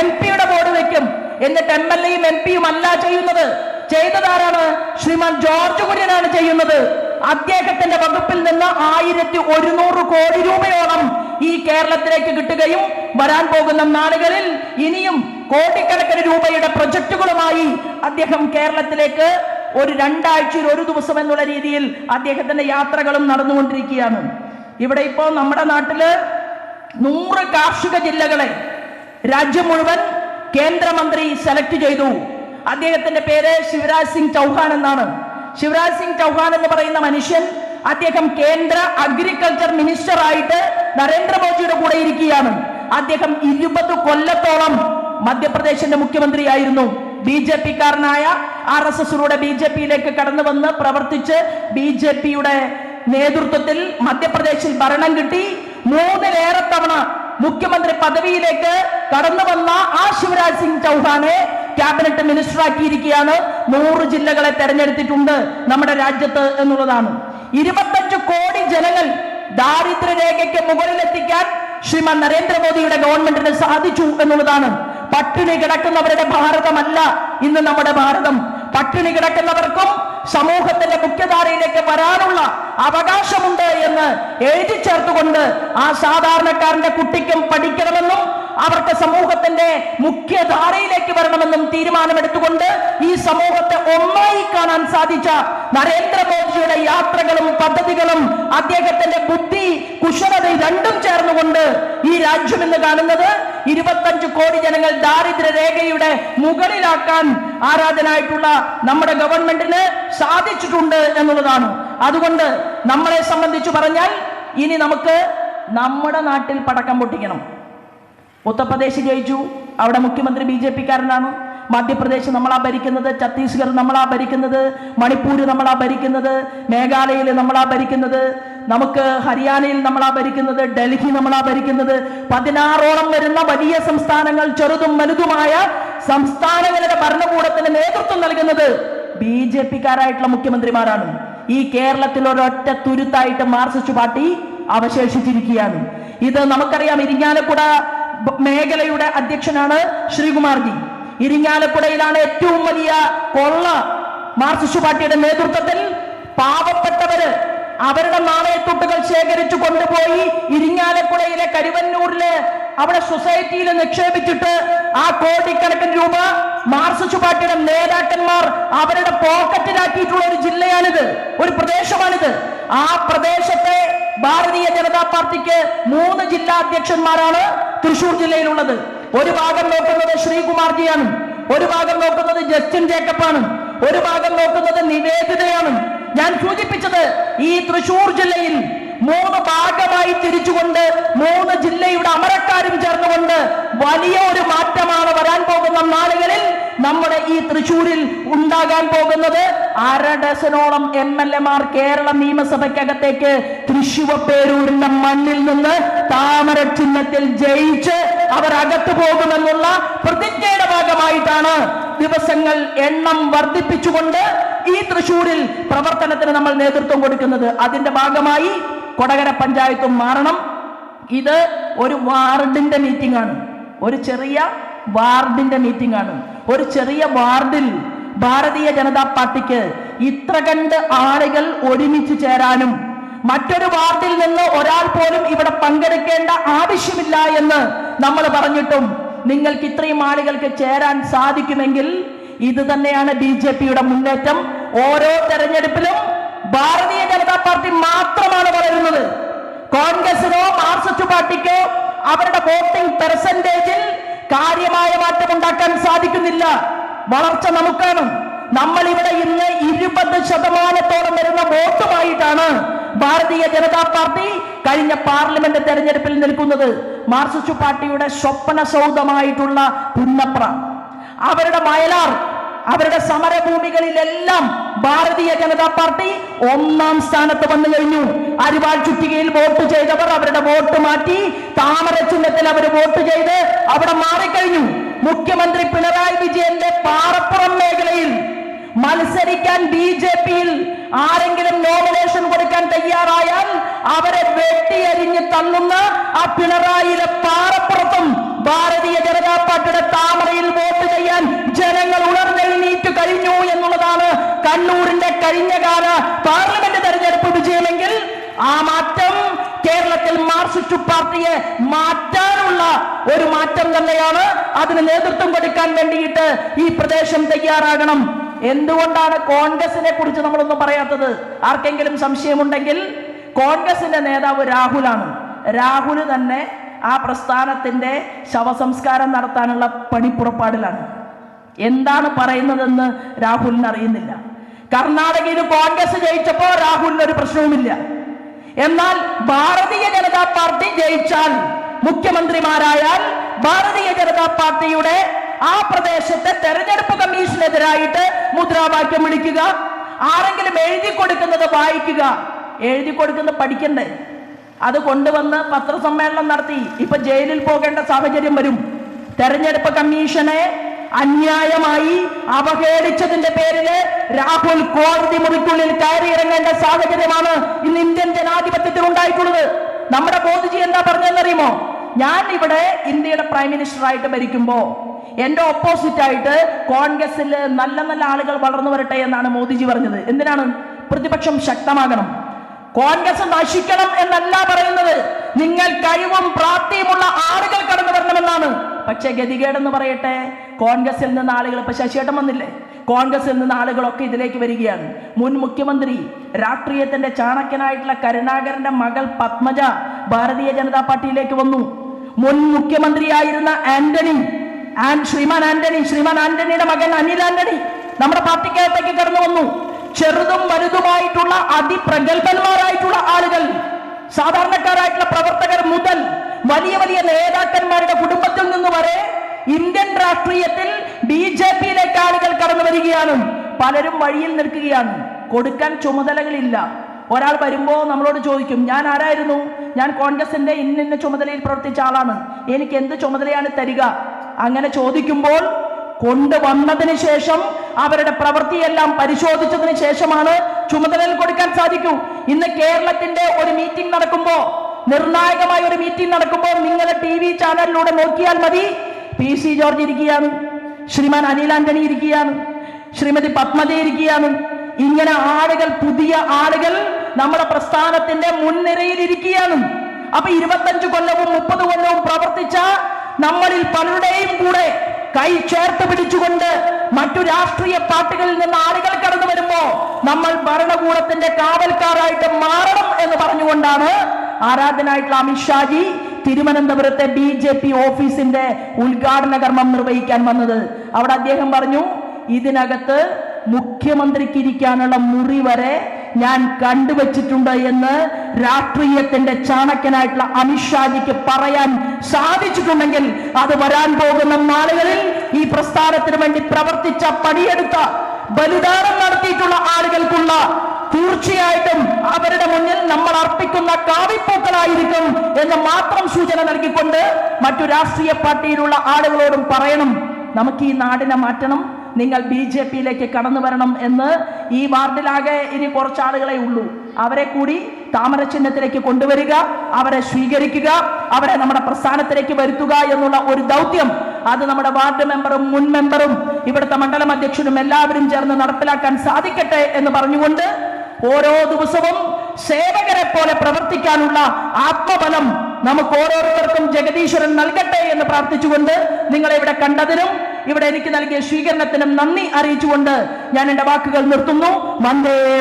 എം പിയുടെ ബോർഡ് വെക്കും. എന്നിട്ട് എം എൽ എയും എം പിയും അല്ല ചെയ്യുന്നത്. ചെയ്തതാരാണ് ശ്രീമാൻ ജോർജ് കുര്യനാണ് ചെയ്യുന്നത്. അദ്ദേഹത്തിന്റെ വകുപ്പിൽ നിന്ന് ആയിരത്തി ഒരുന്നൂറ് കോടി രൂപയോളം ഈ കേരളത്തിലേക്ക് കിട്ടുകയും വരാൻ പോകുന്ന നാളുകളിൽ ഇനിയും കോടിക്കണക്കിന് രൂപയുടെ പ്രൊജക്ടുകളുമായി അദ്ദേഹം കേരളത്തിലേക്ക് ഒരു രണ്ടാഴ്ചയിൽ ഒരു ദിവസം എന്നുള്ള രീതിയിൽ അദ്ദേഹത്തിന്റെ യാത്രകളും നടന്നുകൊണ്ടിരിക്കുകയാണ്. ഇവിടെ ഇപ്പോൾ നമ്മുടെ നാട്ടിൽ നൂറ് കാർഷിക ജില്ലകളെ രാജ്യം മുഴുവൻ കേന്ദ്രമന്ത്രി സെലക്ട് ചെയ്തു. അദ്ദേഹത്തിന്റെ പേര് ശിവരാജ് സിംഗ് ചൗഹാൻ എന്നാണ്. ശിവരാജ് സിംഗ് ചൗഹാൻ എന്ന് പറയുന്ന മനുഷ്യൻ അദ്ദേഹം കേന്ദ്ര അഗ്രികൾച്ചർ മിനിസ്റ്റർ ആയിട്ട് നരേന്ദ്രമോദിയുടെ കൂടെ ഇരിക്കുകയാണ്. അദ്ദേഹം ഇരുപത് കൊല്ലത്തോളം മധ്യപ്രദേശിന്റെ മുഖ്യമന്ത്രിയായിരുന്നു ബി ജെ പിക്കാരനായ ആർ എസ് എസിലൂടെ ബി ജെ പിയിലേക്ക് കടന്നു വന്ന് പ്രവർത്തിച്ച് ബി ജെ പിയുടെ നേതൃത്വത്തിൽ മധ്യപ്രദേശിൽ ഭരണം കിട്ടി. മൂന്നിലേറെ തവണ മുഖ്യമന്ത്രി പദവിയിലേക്ക് കടന്നു വന്ന ആ ശിവരാജ് സിംഗ് ചൗഹാനെ ക്യാബിനറ്റ് മിനിസ്റ്റർ ആക്കിയിരിക്കുകയാണ് നൂറ് ജില്ലകളെ തെരഞ്ഞെടുത്തിട്ടുണ്ട് നമ്മുടെ രാജ്യത്ത് എന്നുള്ളതാണ്. ഇരുപത്തഞ്ച് കോടി ജനങ്ങൾ ദാരിദ്ര്യരേഖയ്ക്ക് മുകളിലെത്തിക്കാൻ ശ്രീമാൻ നരേന്ദ്രമോദിയുടെ ഗവൺമെന്റിന് സാധിച്ചു എന്നുള്ളതാണ്. പട്ടിണി കിടക്കുന്നവരുടെ ഭാരതമല്ല ഇന്ന് നമ്മുടെ ഭാരതം. പട്ടിണി കിടക്കുന്നവർക്കും സമൂഹത്തിന്റെ മുഖ്യധാരയിലേക്ക് വരാനുള്ള അവകാശമുണ്ട് എന്ന് എഴുതി ചേർത്തുകൊണ്ട് ആ സാധാരണക്കാരന്റെ കുട്ടിക്കും പഠിക്കണമെന്നും അവർക്ക് സമൂഹത്തിന്റെ മുഖ്യധാരയിലേക്ക് വരണമെന്നും തീരുമാനമെടുത്തുകൊണ്ട് ഈ സമൂഹത്തെ ഒന്നായി കാണാൻ സാധിച്ച നരേന്ദ്രമോദിയുടെ യാത്രകളും പദ്ധതികളും അദ്ദേഹത്തിന്റെ ബുദ്ധി കുശലത രണ്ടും ചേർന്നുകൊണ്ട് ഈ രാജ്യം ഇന്ന് കാണുന്നത് ഇരുപത്തഞ്ച് കോടി ജനങ്ങൾ ദാരിദ്ര്യ രേഖയുടെ മുകളിലാക്കാൻ ആരാധനായിട്ടുള്ള നമ്മുടെ ഗവൺമെന്റിന് സാധിച്ചിട്ടുണ്ട് എന്നുള്ളതാണ്. അതുകൊണ്ട് നമ്മളെ സംബന്ധിച്ച് പറഞ്ഞാൽ ഇനി നമുക്ക് നമ്മുടെ നാട്ടിൽ പടക്കം പൊട്ടിക്കണം. ഉത്തർപ്രദേശ് ജയിച്ചു. അവിടെ മുഖ്യമന്ത്രി ബി ജെ പിക്കാരനാണ്. മധ്യപ്രദേശ് നമ്മളാ ഭരിക്കുന്നത് ഛത്തീസ്ഗഡ് നമ്മളാ ഭരിക്കുന്നത് മണിപ്പൂർ നമ്മളാ ഭരിക്കുന്നത് മേഘാലയയിൽ നമ്മളാ ഭരിക്കുന്നത് നമുക്ക് ഹരിയാനയിൽ നമ്മളാ ഭരിക്കുന്നത് ഡൽഹി നമ്മളാ ഭരിക്കുന്നത്. പതിനാറോളം വരുന്ന വലിയ സംസ്ഥാനങ്ങൾ ചെറുതും വലുതുമായ സംസ്ഥാനങ്ങളുടെ ഭരണകൂടത്തിന് നേതൃത്വം നൽകുന്നത് ബി ജെ പിക്കാരായിട്ടുള്ള മുഖ്യമന്ത്രിമാരാണ്. ഈ കേരളത്തിൽ ഒരൊറ്റ തുരുത്തായിട്ട് മാർസിസ്റ്റ് പാർട്ടി അവശേഷിച്ചിരിക്കുകയാണ്. ഇത് നമുക്കറിയാം ഇരിങ്ങാലക്കുട ബ- മേഖലയുടെ അധ്യക്ഷനാണ് ശ്രീകുമാർജി. ഇരിങ്ങാലക്കുടയിലാണ് ഏറ്റവും വലിയ കൊള്ള മാർക്സിസ്റ്റ് പാർട്ടിയുടെ നേതൃത്വത്തിൽ പാവപ്പെട്ടവര് അവരുടെ നാണയത്തുട്ടുകൾ ശേഖരിച്ചു കൊണ്ടുപോയി ഇരിങ്ങാലക്കുടയിലെ കരുവന്നൂരിലെ അവിടെ സൊസൈറ്റിയിൽ നിക്ഷേപിച്ചിട്ട് ആ കോടിക്കണക്കിന് രൂപ മാർക്സിസ്റ്റ് പാർട്ടിയുടെ നേതാക്കന്മാർ അവരുടെ പോക്കറ്റിലാക്കിയിട്ടുള്ള ഒരു ജില്ലയാണിത് ഒരു പ്രദേശമാണിത്. ആ പ്രദേശത്തെ ഭാരതീയ ജനതാ പാർട്ടിക്ക് മൂന്ന് ജില്ലാ അധ്യക്ഷന്മാരാണ് തൃശൂർ ജില്ലയിലുള്ളത്. ഒരു ഭാഗം നോക്കുന്നത് ശ്രീകുമാർജിയാണ്. ഒരു ഭാഗം നോക്കുന്നത് ജസ്റ്റിൻ ജേക്കബാണ്. ഒരു ഭാഗം നോക്കുന്നത് നിവേദിതയാണ്. ഞാൻ സൂചിപ്പിച്ചത് ഈ തൃശൂർ ജില്ലയിൽ മൂന്ന് ഭാഗമായി തിരിച്ചുകൊണ്ട് മൂന്ന് ജില്ലയുടെ അമരക്കാരും ചേർന്നുകൊണ്ട് വലിയ ഒരു മാറ്റമാണ് വരാൻ പോകുന്ന നാളുകളിൽ നമ്മുടെ ഈ തൃശൂരിൽ ഉണ്ടാകാൻ പോകുന്നത് അര ഡസനോളം എം എൽ എമാർ കേരള നിയമസഭയ്ക്കകത്തേക്ക് തൃശൂവപ്പേരൂരിന്റെ മണ്ണിൽ നിന്ന് താമര ചിഹ്നത്തിൽ ജയിച്ച് അവർ അകത്തു പോകുമെന്നുള്ള പ്രതിജ്ഞയുടെ ഭാഗമായിട്ടാണ് ദിവസങ്ങൾ എണ്ണം വർദ്ധിപ്പിച്ചുകൊണ്ട് ഈ തൃശൂരിൽ പ്രവർത്തനത്തിന് നമ്മൾ നേതൃത്വം കൊടുക്കുന്നത്. അതിന്റെ ഭാഗമായി കൊടകര പഞ്ചായത്തും മാറണം. ഇത് ഒരു വാർഡിന്റെ മീറ്റിംഗ് ആണ് ഒരു ചെറിയ വാർഡിന്റെ മീറ്റിംഗ് ആണ്. ഒരു ചെറിയ വാർഡിൽ ഭാരതീയ ജനതാ പാർട്ടിക്ക് ഇത്ര കണ്ട് ആളുകൾ ഒരുമിച്ച് ചേരാനും മറ്റൊരു വാർഡിൽ നിന്ന് ഒരാൾ പോലും ഇവിടെ പങ്കെടുക്കേണ്ട ആവശ്യമില്ല എന്ന് നമ്മൾ പറഞ്ഞിട്ടും നിങ്ങൾക്ക് ഇത്രയും ആളുകൾക്ക് ചേരാൻ സാധിക്കുമെങ്കിൽ ഇത് തന്നെയാണ് ബി ജെ പിയുടെ മുന്നേറ്റം. ഓരോ തെരഞ്ഞെടുപ്പിലും ഭാരതീയ ജനതാ പാർട്ടി മാത്രമാണ് വളരുന്നത്. കോൺഗ്രസിനോ മാർക്സിസ്റ്റ് പാർട്ടിക്കോ അവരുടെ വോട്ടിംഗ് പെർസെന്റേജിൽ കാര്യമായ മാറ്റം ഉണ്ടാക്കാൻ സാധിക്കുന്നില്ല. വളർച്ച നമുക്കാണ്. നമ്മൾ ഇവിടെ ഇന്ന് ഇരുപത് ശതമാനത്തോളം വരുന്ന വോട്ടുമായിട്ടാണ് ഭാരതീയ ജനതാ പാർട്ടി കഴിഞ്ഞ പാർലമെന്റ് തെരഞ്ഞെടുപ്പിൽ നിൽക്കുന്നത്. മാർക്സിസ്റ്റ് പാർട്ടിയുടെ സ്വപ്ന സൗധമായിട്ടുള്ള പുന്നപ്ര. അവരുടെ വയലാർ അവരുടെ സമരഭൂമികളിലെല്ലാം ഭാരതീയ ജനതാ പാർട്ടി ഒന്നാം സ്ഥാനത്ത് വന്നു കഴിഞ്ഞു. അരിവാൾ ചുറ്റികയിൽ വോട്ട് ചെയ്തവർ അവരുടെ വോട്ട് മാറ്റി താമര ചിഹ്നത്തിൽ അവർ വോട്ട് ചെയ്ത് അവിടെ മാറിക്കഴിഞ്ഞു. മുഖ്യമന്ത്രി പിണറായി വിജയന്റെ പാറപ്പുറം മേഖലയിൽ മത്സരിക്കാൻ ബി ജെ പിയിൽ ആരെങ്കിലും നോമിനേഷൻ കൊടുക്കാൻ തയ്യാറായാൽ അവരെ വെട്ടിയരിഞ്ഞ് തള്ളുന്ന ആ പിണറായിയിലെ പാറപ്പുറത്തും ഭാരതീയ ജനതാ പാർട്ടിയുടെ താമരയിൽ വോട്ട് ചെയ്യാൻ ജനങ്ങൾ ഉണർന്നെഴുന്നേറ്റ് കഴിഞ്ഞു എന്നുള്ളതാണ് കണ്ണൂരിന്റെ കഴിഞ്ഞകാല പാർലമെന്റ് തെരഞ്ഞെടുപ്പ് വിജയമെങ്കിൽ ആ മാറ്റം കേരളത്തിൽ മാർക്സിസ്റ്റ് പാർട്ടിയെ മാറ്റാനുള്ള ഒരു മാറ്റം തന്നെയാണ് അതിന് നേതൃത്വം കൊടുക്കാൻ വേണ്ടിയിട്ട് ഈ പ്രദേശം തയ്യാറാകണം. എന്തുകൊണ്ടാണ് കോൺഗ്രസിനെ കുറിച്ച് നമ്മളൊന്നും പറയാത്തത്? ആർക്കെങ്കിലും സംശയമുണ്ടെങ്കിൽ കോൺഗ്രസിന്റെ നേതാവ് രാഹുലാണ്. രാഹുൽ തന്നെ ആ പ്രസ്ഥാനത്തിന്റെ ശവസംസ്കാരം നടത്താനുള്ള പണിപ്പുറപ്പാടിലാണ്. എന്താണ് പറയുന്നതെന്ന് രാഹുലിന് അറിയുന്നില്ല. കർണാടകയിൽ കോൺഗ്രസ് ജയിച്ചപ്പോൾ രാഹുലിന് ഒരു പ്രശ്നവുമില്ല. എന്നാൽ ഭാരതീയ ജനതാ പാർട്ടി ജയിച്ചാൽ മുഖ്യമന്ത്രിമാരായാൽ ഭാരതീയ ജനതാ പാർട്ടിയുടെ ആ പ്രദേശത്തെ തെരഞ്ഞെടുപ്പ് കമ്മീഷനെതിരായിട്ട് മുദ്രാവാക്യം വിളിക്കുക. ആരെങ്കിലും എഴുതി കൊടുക്കുന്നത് വായിക്കുക. എഴുതി കൊടുക്കുന്നത് പഠിക്കണ്ടേ? അത് കൊണ്ടുവന്ന് പത്രസമ്മേളനം നടത്തി. ഇപ്പൊ ജയിലിൽ പോകേണ്ട സാഹചര്യം വരും. തെരഞ്ഞെടുപ്പ് കമ്മീഷനെ അന്യായമായി അവഹേളിച്ചതിന്റെ പേരിൽ രാഹുൽ കോടതി മുറിക്കുള്ളിൽ കയറി ഇറങ്ങേണ്ട സാഹചര്യമാണ് ഇന്ന് ഇന്ത്യൻ ജനാധിപത്യത്തിൽ ഉണ്ടായിട്ടുള്ളത് നമ്മുടെ മോദിജി എന്താ പറഞ്ഞതെന്നറിയുമോ? ഞാൻ ഇവിടെ ഇന്ത്യയുടെ പ്രൈം മിനിസ്റ്റർ ആയിട്ട് ഭരിക്കുമ്പോ എന്റെ ഓപ്പോസിറ്റ് ആയിട്ട് കോൺഗ്രസിൽ നല്ല നല്ല ആളുകൾ വളർന്നു വരട്ടെ എന്നാണ് മോദിജി പറഞ്ഞത്. എന്തിനാണ്? പ്രതിപക്ഷം ശക്തമാകണം. കോൺഗ്രസ് നശിക്കണം എന്നല്ല പറയുന്നത്. നിങ്ങൾ കഴിവും പ്രാപ്തിയുമുള്ള ആളുകൾ കടന്നു വരണമെന്നാണ്. പക്ഷേ ഗതികേടെന്ന് പറയട്ടെ കോൺഗ്രസിൽ നിന്ന് ആളുകൾ ഇപ്പൊ ശശിയേട്ടൻ വന്നില്ലേ? കോൺഗ്രസിൽ നിന്ന് ആളുകളൊക്കെ ഇതിലേക്ക് വരികയാണ്. മുൻ മുഖ്യമന്ത്രി രാഷ്ട്രീയത്തിന്റെ ചാണക്യനായിട്ടുള്ള കരുണാകരന്റെ മകൾ പത്മജ ഭാരതീയ ജനതാ പാർട്ടിയിലേക്ക് വന്നു. മുൻ മുഖ്യമന്ത്രിയായിരുന്ന ആന്റണി ആൻ- ശ്രീമാൻ ആന്റണി ശ്രീമാൻ ആന്റണിയുടെ മകൻ അനിൽ ആന്റണി നമ്മുടെ പാർട്ടിക്കകത്തേക്ക് കടന്നു വന്നു. ചെറുതും വലുതുമായിട്ടുള്ള അതിപ്രഗത്ഭന്മാരായിട്ടുള്ള ആളുകൾ സാധാരണക്കാരായിട്ടുള്ള പ്രവർത്തകർ മുതൽ വലിയ വലിയ നേതാക്കന്മാരുടെ കുടുംബത്തിൽ നിന്ന് വരെ ഇന്ത്യൻ രാഷ്ട്രീയത്തിൽ ബി ജെ പിയിലേക്ക് ആളുകൾ കടന്നു വരികയാണ്. പലരും വഴിയിൽ നിൽക്കുകയാണ്. കൊടുക്കാൻ ചുമതലകളില്ല. ഒരാൾ വരുമ്പോ നമ്മളോട് ചോദിക്കും ഞാൻ ആരായിരുന്നു? ഞാൻ കോൺഗ്രസിന്റെ ഇന്നിന്ന ചുമതലയിൽ പ്രവർത്തിച്ച ആളാണ്. എനിക്ക് എന്ത് ചുമതലയാണ് തരിക? അങ്ങനെ ചോദിക്കുമ്പോൾ കൊണ്ടുവന്നതിന് ശേഷം അവരുടെ പ്രവൃത്തിയെല്ലാം പരിശോധിച്ചതിന് ശേഷമാണ് ചുമതലയിൽ കൊടുക്കാൻ സാധിക്കൂ. ഇന്ന് കേരളത്തിന്റെ ഒരു മീറ്റിംഗ് നടക്കുമ്പോൾ നിർണായകമായ ഒരു മീറ്റിംഗ് നടക്കുമ്പോൾ നിങ്ങളെ ടി വി ചാനലിലൂടെ നോക്കിയാൽ മതി. പി സി ജോർജ് ഇരിക്കുകയാണ്. ശ്രീമാൻ അനിൽ ആന്റണി ഇരിക്കുകയാണ്. ശ്രീമതി പത്മജ ഇരിക്കുകയാണ്. ഇങ്ങനെ ആളുകൾ പുതിയ ആളുകൾ നമ്മുടെ പ്രസ്ഥാനത്തിന്റെ മുൻനിരയിൽ ഇരിക്കുകയാണ്. അപ്പൊ ഇരുപത്തഞ്ച് കൊല്ലവും മുപ്പത് കൊല്ലവും പ്രവർത്തിച്ച നമ്മളിൽ പലരുടെയും കൂടെ കൈ ചേർത്ത് പിടിച്ചുകൊണ്ട് മറ്റു രാഷ്ട്രീയ പാർട്ടികളിൽ നിന്ന് ആളുകൾ കടന്നു വരുമ്പോ നമ്മൾ ഭരണകൂടത്തിന്റെ കാവൽക്കാരായിട്ട് മാറണം എന്ന് പറഞ്ഞുകൊണ്ടാണ് ആരാധനായിട്ടുള്ള അമിത്ഷാജി തിരുവനന്തപുരത്തെ ബി ജെ പി ഓഫീസിന്റെ ഉദ്ഘാടന കർമ്മം നിർവഹിക്കാൻ വന്നത്. അവിടെ അദ്ദേഹം പറഞ്ഞു ഇതിനകത്ത് മുഖ്യമന്ത്രിക്ക് ഇരിക്കാനുള്ള മുറി വരെ ഞാൻ കണ്ടുവച്ചിട്ടുണ്ട് എന്ന് രാഷ്ട്രീയത്തിന്റെ ചാണക്യനായിട്ടുള്ള അമിത്ഷാജിക്ക് പറയാൻ സാധിച്ചിട്ടുണ്ടെങ്കിൽ അത് വരാൻ പോകുന്ന നാളുകളിൽ ഈ പ്രസ്ഥാനത്തിന് വേണ്ടി പ്രവർത്തിച്ച പടിയെടുത്ത ബലിദാനം നടത്തിയിട്ടുള്ള ആളുകൾക്കുള്ള തീർച്ചയായിട്ടും അവരുടെ മുന്നിൽ നമ്മൾ അർപ്പിക്കുന്ന കാവിപ്പൂക്കളായിരിക്കും എന്ന് മാത്രം സൂചന നൽകിക്കൊണ്ട് മറ്റു രാഷ്ട്രീയ പാർട്ടിയിലുള്ള ആളുകളോടും പറയണം. നമുക്ക് ഈ നാടിനെ മാറ്റണം. നിങ്ങൾ ബി ജെ പിയിലേക്ക് കടന്നു വരണം എന്ന് ഈ വാർഡിലാകെ ഇനി കുറച്ച് ആളുകളെ ഉള്ളൂ. അവരെ കൂടി താമര ചിഹ്നത്തിലേക്ക് കൊണ്ടുവരിക അവരെ സ്വീകരിക്കുക അവരെ നമ്മുടെ പ്രസ്ഥാനത്തിലേക്ക് വരുത്തുക എന്നുള്ള ഒരു ദൗത്യം അത് നമ്മുടെ വാർഡ് മെമ്പറും മുൻ മെമ്പറും ഇവിടുത്തെ മണ്ഡലം അധ്യക്ഷനും എല്ലാവരും ചേർന്ന് നടപ്പിലാക്കാൻ സാധിക്കട്ടെ എന്ന് പറഞ്ഞുകൊണ്ട് ഓരോ ദിവസവും സേവകരെ പോലെ പ്രവർത്തിക്കാനുള്ള ആത്മബലം നമുക്ക് ഓരോരുത്തർക്കും ജഗദീശ്വരൻ നൽകട്ടെ എന്ന് പ്രാർത്ഥിച്ചുകൊണ്ട് നിങ്ങളെ ഇവിടെ കണ്ടതിനും ഇവിടെ എനിക്ക് നൽകിയ സ്വീകരണത്തിനും നന്ദി അറിയിച്ചുകൊണ്ട് ഞാൻ എന്റെ വാക്കുകൾ നിർത്തുന്നു. വന്ദേ